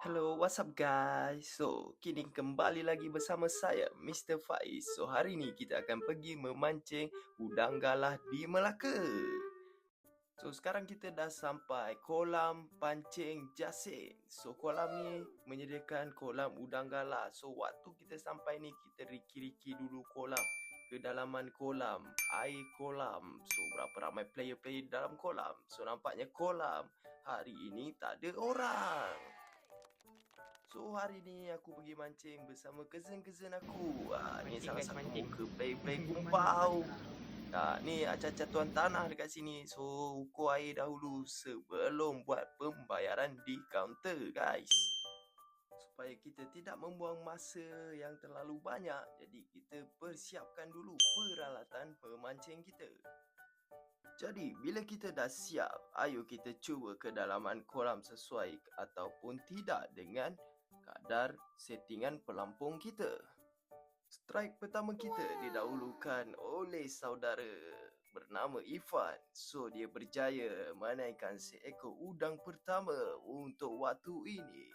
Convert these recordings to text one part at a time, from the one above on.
Hello, what's up guys? So, kini kembali lagi bersama saya, Mr. Faiz. So, hari ni kita akan pergi memancing udang galah di Melaka. So, sekarang kita dah sampai kolam pancing jasin. So, kolam ni menyediakan kolam udang galah. So, waktu kita sampai ni, kita riki-riki dulu kolam. Kedalaman kolam, air kolam. So, berapa ramai player-player dalam kolam. So, nampaknya kolam hari ini tak ada orang. So hari ni aku pergi mancing bersama cousin-cousin aku. Ah ni salah satu ke play-play kumpau. Ah ni acah-acah tuan tanah dekat sini. So ukur air dahulu sebelum buat pembayaran di kaunter guys. Supaya kita tidak membuang masa yang terlalu banyak. Jadi kita persiapkan dulu peralatan pemancing kita. Jadi, bila kita dah siap, ayo kita cuba kedalaman kolam sesuai ataupun tidak dengan kadar settingan pelampung kita. Strike pertama kita didahulukan oleh saudara bernama Ifan. So, dia berjaya menaikkan seekor udang pertama untuk waktu ini.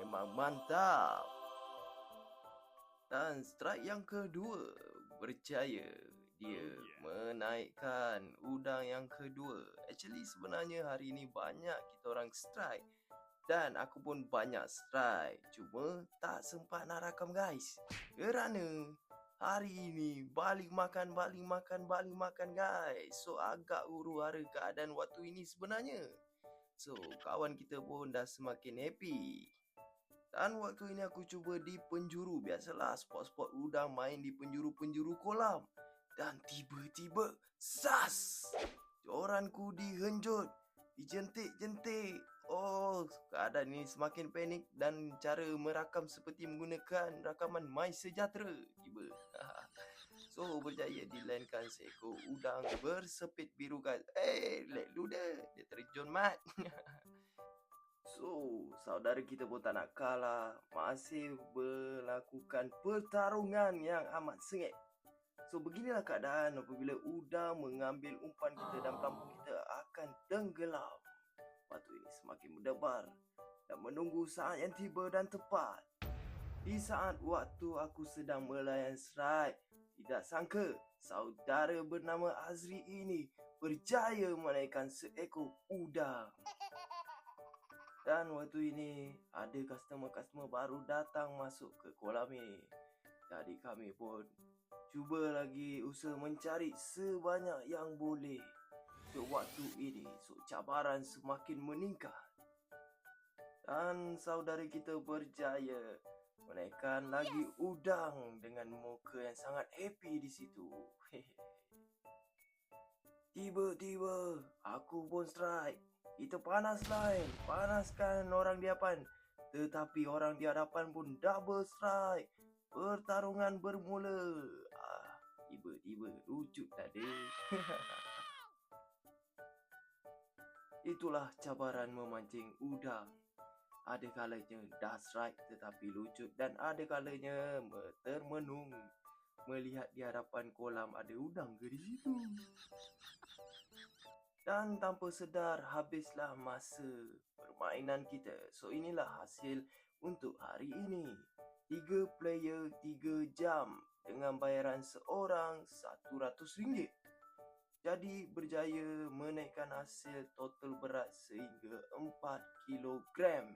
Memang mantap. Dan strike yang kedua berjaya dia menaikkan udang yang kedua. Actually sebenarnya hari ini banyak kita orang strike dan aku pun banyak strike. Cuma tak sempat nak rakam guys. Kerana hari ini balik makan, balik makan, balik makan guys. So agak huru-hara keadaan waktu ini sebenarnya. So kawan kita pun dah semakin happy. Dan waktu ini aku cuba di penjuru Biasalah spot-spot udang main di penjuru-penjuru kolam Dan tiba-tiba Sas Joranku dihenjut Dijentik-jentik Oh keadaan ini semakin panik Dan cara merakam seperti menggunakan rakaman My Sejahtera. Tiba. So berjaya dilandkan seekor udang bersepit biru guys Eh let luda. Dia terjun mat. So, saudara kita pun tak nak kalah. Masih melakukan pertarungan yang amat sengit. So, beginilah keadaan apabila udang mengambil umpan kita dan pelampung kita akan tenggelam Batu ini semakin mendebar dan menunggu saat yang tiba dan tepat Di saat waktu aku sedang melayan strike Tidak sangka saudara bernama Azri ini berjaya menaikkan seekor udang dan waktu ini ada customer-customer baru datang masuk ke kolam ini. Jadi kami pun cuba lagi usaha mencari sebanyak yang boleh. Untuk waktu ini, so cabaran semakin meningkat. Dan saudara kita berjaya menaikkan lagi udang dengan muka yang sangat happy di situ. Tiba-tiba aku pun strike. Itu panas lain. Panaskan orang di hadapan. Tetapi orang di hadapan pun double strike. Pertarungan bermula. Ah, tiba-tiba lucut tadi. Itulah cabaran memancing udang. Ada kalanya dah strike tetapi lucut dan ada kalanya me- termenung melihat di hadapan kolam ada udang situ. Dan tanpa sedar habislah masa permainan kita. So inilah hasil untuk hari ini. Tiga player, tiga jam dengan bayaran seorang RM100. Jadi berjaya menaikkan hasil total berat sehingga 4 kilogram.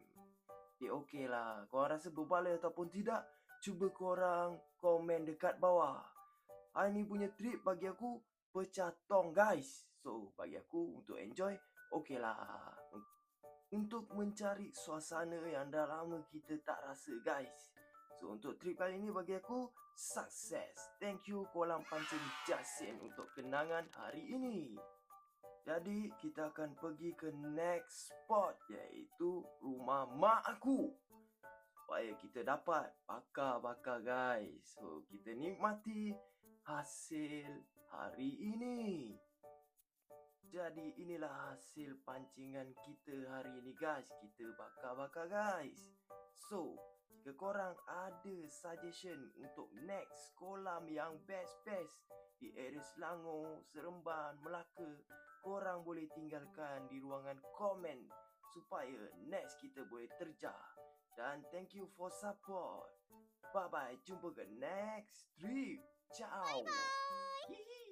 Ya okey lah. Korang rasa berbaloi ataupun tidak? Cuba korang komen dekat bawah. Hari ni punya trip bagi aku pecah tong guys. So bagi aku untuk enjoy okey lah. Untuk mencari suasana yang dah lama kita tak rasa guys. So untuk trip kali ni bagi aku sukses. Thank you kolam pancing Jasin untuk kenangan hari ini. Jadi kita akan pergi ke next spot iaitu rumah mak aku. Supaya kita dapat bakar-bakar guys. So kita nikmati hasil hari ini. Jadi inilah hasil pancingan kita hari ini guys. Kita bakar-bakar guys. So, jika korang ada suggestion untuk next kolam yang best-best di area Selangor, Seremban, Melaka, korang boleh tinggalkan di ruangan komen supaya next kita boleh terjah. Dan thank you for support. Bye bye. Jumpa ke next trip. Ciao. Bye bye.